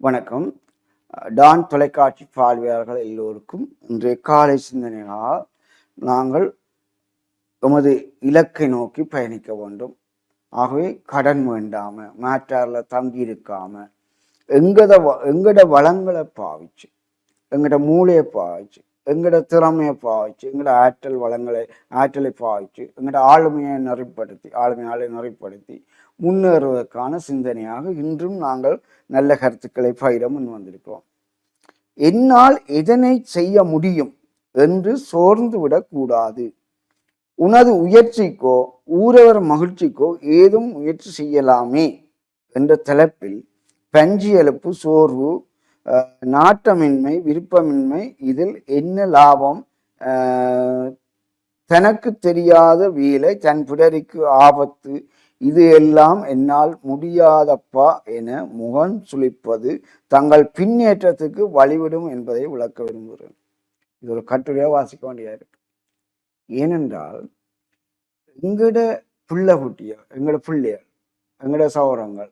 வணக்கம். டான் தொலைக்காட்சி பார்வையாளர்கள் எல்லோருக்கும் இன்றைய காலை சிந்தனைகளால் நாங்கள் எமது இலக்கை நோக்கி பயணிக்க வேண்டும். ஆகவே கடன் வேண்டாம மேட்டாரில் தங்கி இருக்காம எங்கட வ- எங்கட வளங்களை பாவிச்சு எங்கட மூளையை பாவிச்சு எங்களோட திறமையை பாவிச்சு எங்களோட ஆற்றல் வளங்களை ஆற்றலை பாவிச்சு எங்களோட ஆளுமையை நெறிப்படுத்தி ஆளுமையாளை நெறிப்படுத்தி முன்னேறுவதற்கான சிந்தனையாக இன்றும் நாங்கள் நல்ல கருத்துக்களை பயிர முன் வந்திருக்கிறோம். என்னால் எதனை செய்ய முடியும் என்று சோர்ந்து விடக்கூடாது. உனது உயர்ச்சிக்கோ ஊரவர் மகிழ்ச்சிக்கோ ஏதும் முயற்சி செய்யலாமே என்ற தலைப்பில் பஞ்சியெழுப்பு சோர்வு நாட்டமின்மை விருப்பமின்மை இதில் என்ன லாபம்? தனக்கு தெரியாத வீலை தன் பிறருக்கு ஆபத்து இது எல்லாம் என்னால் முடியாதப்பா என முகம் சுழிப்பது தங்கள் பின்னேற்றத்துக்கு வழிவிடும் என்பதை விளக்க விரும்புகிறேன். இது ஒரு கட்டுரையாக வாசிக்க வேண்டியதாக இருக்கு. ஏனென்றால் எங்கட பிள்ளை குட்டியர் எங்களோட பிள்ளையர் எங்கட சௌரங்கள்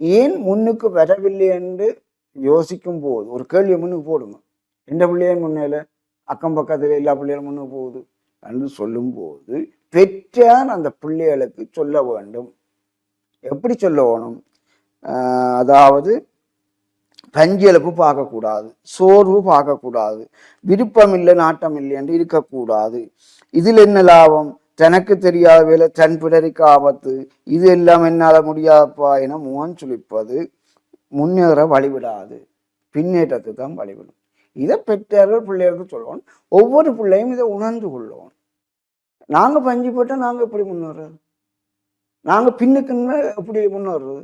ஏன் முன்னுக்கு வரவில்லை என்று யோசிக்கும் போது ஒரு கேள்வியை முன்னுக்கு போடுங்க. எந்த பிள்ளையும் முன்னேல அக்கம் பக்கத்தில் எல்லா பிள்ளைகளும் முன்னுக்கு போகுது என்று சொல்லும்போது பெற்றார் அந்த பிள்ளைகளுக்கு சொல்ல வேண்டும். எப்படி சொல்ல வேணும்? அதாவது பஞ்சியலுப்பு பார்க்கக்கூடாது சோர்வு பார்க்கக்கூடாது விருப்பம் இல்லை நாட்டம் இல்லை என்று இருக்கக்கூடாது. இதில் என்ன லாபம்? தனக்கு தெரியாத வேலை தன் பிறருக்கு ஆபத்து. இது எல்லாம் என்னால் முடியாதப்பா என முகம் சுழிப்பது முன்னேற வழிவிடாது. பின்னேற்றத்துக்கு தான் வழிவிடும். இதை பெற்றார்கள் பிள்ளைகளுக்கு சொல்லுவோம் ஒவ்வொரு பிள்ளையும் இதை உணர்ந்து கொள்ளுவோம் நாங்கள் பஞ்சு போட்டால் நாங்கள் எப்படி முன்னேறது நாங்கள் பின்னுக்குன்னு எப்படி முன்னேறது?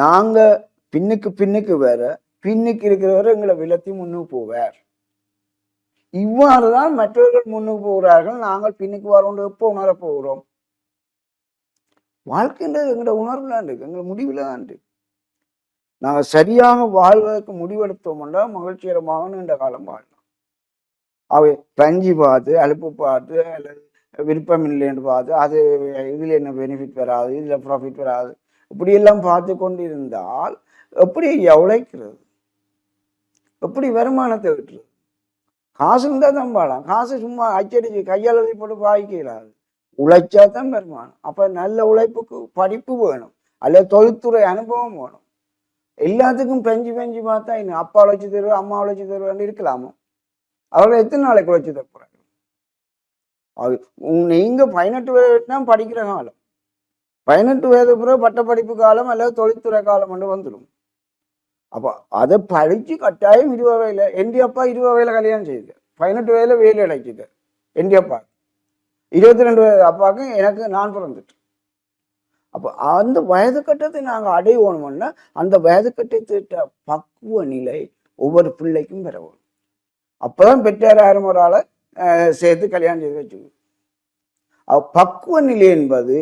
நாங்கள் பின்னுக்கு பின்னுக்கு வேற பின்னுக்கு இருக்கிறவரை எங்களை விலத்தி முன்னுக்கு போவார். இவ்வாறு தான் மற்றவர்கள் முன்னுக்கு போகிறார்கள். நாங்கள் பின்னுக்கு வரோம் எப்போ உணர போகிறோம்? வாழ்க்கைன்றது எங்களோட தான் இருக்கு. எங்களோட முடிவில் தான் இருக்கு. நாங்கள் சரியாக வாழ்வதற்கு முடிவெடுத்தோம்னா மகிழ்ச்சிகரமாக நீண்ட காலம் வாழலாம் அவை பஞ்சு பார்த்து அலுப்பு பார்த்து அல்லது விருப்பம் இல்லைன்னு பார்த்து அது இதில் என்ன பெனிஃபிட் வராது இதில் ப்ராஃபிட் வராது இப்படியெல்லாம் பார்த்து கொண்டு இருந்தால் எப்படி உழைக்கிறது? எப்படி வருமானத்தை விட்டுறது காசு இருந்தால் தான் வாழலாம். காசு சும்மா அச்சடிச்சு கையால் எழுதி போட்டு வாய்க்கலாது உழைச்சா தான் வருமானம். அப்போ நல்ல உழைப்புக்கு படிப்பு வேணும். அல்லது தொழில்துறை அனுபவம் வேணும். எல்லாத்துக்கும் பெஞ்சு பெஞ்சு பார்த்தா இன்னும் அப்பா உழைச்சி தருவா அம்மா உழைச்சி தருவான்னு இருக்கலாமா? அவர்கள் எத்தனை நாளைக்கு உழைச்சி தருவாங்க அது நீங்க பதினெட்டு வயதுனா படிக்கிற காலம். பதினெட்டு வயது பிறகு பட்ட படிப்பு காலம் அல்லது தொழில்துறை காலம் என்று வந்துடும். அப்போ அதை படிச்சு கட்டாயம் இருபது வயதுல என் அப்பா இருபது வயதுல கல்யாணம் செய்யுது பதினெட்டு வயதுல வேலை அடைக்குது என் அப்பா. இருபத்தி ரெண்டு வயது அப்பாவுக்கு எனக்கு நான் பிறந்துட்டு அப்போ அந்த வயது கட்டத்தை நாங்கள் அடையணும்னா அந்த வயது கட்டத்திட்ட பக்குவ நிலை ஒவ்வொரு பிள்ளைக்கும் பெற வேணும் அப்பதான் பெற்றார் யாரும் ஒரு ஆளை சேர்த்து கல்யாணம் செய்து வச்சுக்கணும். பக்குவ நிலை என்பது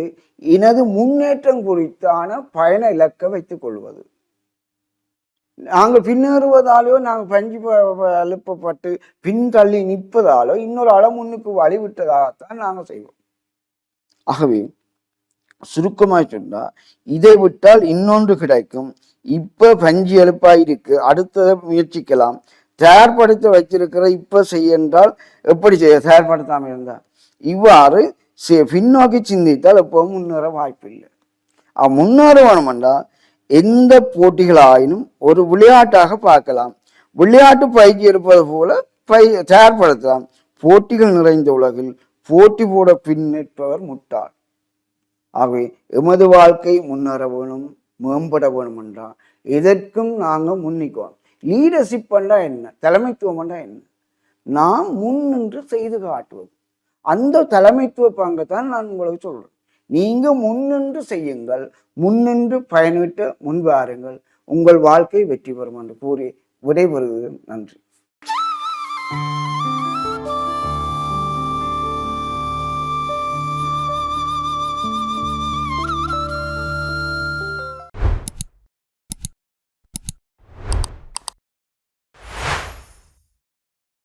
எனது முன்னேற்றம் குறித்தான பயண இலக்கை வைத்துக் கொள்வது. நாங்கள் பின்னேறுவதாலோ நாங்கள் பஞ்சு அழுப்பப்பட்டு பின்தள்ளி நிற்பதாலோ இன்னொரு அளமுன்னுக்கு வழிவிட்டதாகத்தான் நாங்கள் செய்வோம். ஆகவே சுருக்கமாய் சொன்னா இதை விட்டால் இன்னொன்று கிடைக்கும். இப்ப பஞ்சு எழுப்பாயிருக்கு. அடுத்ததை முயற்சிக்கலாம். தயார்படுத்த வச்சிருக்கிற இப்ப செய்யென்றால் எப்படி செய்ய? தயார்படுத்தாம இருந்தா இவ்வாறு பின்னோக்கி சிந்தித்தால் எப்பவும் முன்னேற வாய்ப்பில்லை. அவ முன்னேற வேணுமெண்டா எந்த போட்டிகளாயினும் ஒரு விளையாட்டாக பார்க்கலாம். விளையாட்டு பயிற்சி எடுப்பது போல பை தயார்படுத்தலாம். போட்டிகள் நிறைந்த உலகில் போட்டி போட பின்னிற்பவர் முட்டாள். ஆகவே எமது வாழ்க்கை முன்னேற வேணும் மேம்பட வேணும் என்றால் இதற்கும் நாங்கள் முன்னிக்கோம் லீடர்ஷிப் பண்ணா என்ன? தலைமைத்துவம் பண்ணா என்ன? நாம் முன்னின்று செய்து காட்டுவது அந்த தலைமைத்துவ பங்கை தான் நான் உங்களுக்கு சொல்றேன். நீங்க முன்னின்று செய்யுங்கள். முன்னின்று பயனிட்டு முன்வாருங்கள் உங்கள் வாழ்க்கை வெற்றி பெறும் என்று கூறி விடைபெறுகிறேன். நன்றி.